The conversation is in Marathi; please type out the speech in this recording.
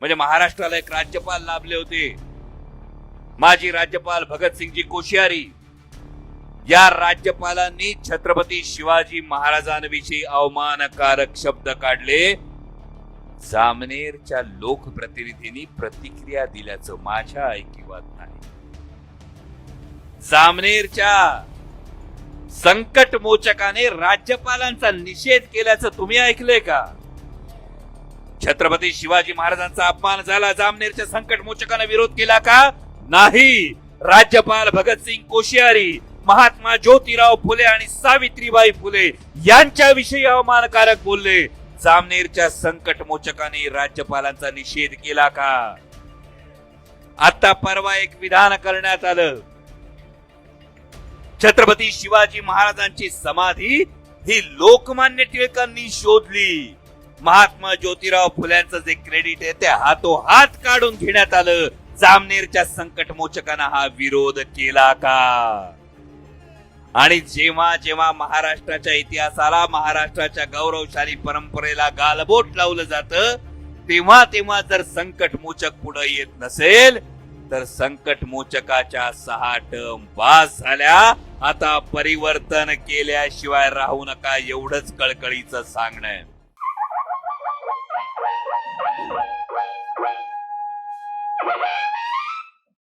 म्हणजे महाराष्ट्राला एक राज्यपाल लाभले होते. माजी राज्यपाल भगतसिंगजी कोश्यारी. या राज्यपालांनी छत्रपती शिवाजी महाराजांविषयी अवमानकारक शब्द काढले. जामनेरच्या लोकप्रतिनिधींनी प्रतिक्रिया दिल्याचं माझ्या ऐकिवात नाही. जामनेरच्या संकट मोचकाने राज्यपालांचा निषेध केल्याचं तुम्ही ऐकलंय का? छत्रपती शिवाजी महाराजांचा अपमान झाला. जामनेरच्या संकट मोचकाने विरोध केला का? नाही. राज्यपाल भगतसिंग कोश्यारी महात्मा ज्योतिराव फुले आणि सावित्रीबाई फुले यांच्याविषयी अवमानकारक बोलले. जामनेरच्या संकट मोचकाने राज्यपालांचा निषेध केला का? आता परवा एक विधान करण्यात आलं. छत्रपती शिवाजी महाराजांची समाधी ही लोकमान्य टिळकांनी शोधली. महात्मा ज्योतिराव फुल्यांचं जे क्रेडिट आहे ते हातोहात काढून घेण्यात आलं. जामनेरच्या संकट मोचकांना हा विरोध केला का? आणि जेव्हा जेव्हा महाराष्ट्राच्या इतिहासाला महाराष्ट्राच्या गौरवशाली परंपरेला गालबोट लावलं जात तेव्हा तेव्हा जर संकट मोचक पुढे येत नसेल तर संकट मोचकाच्या सहा टर्म पास झाल्या. आता परिवर्तन केल्याशिवाय राहू नका एवढंच कळकळीचं सांगणं. Woohoo!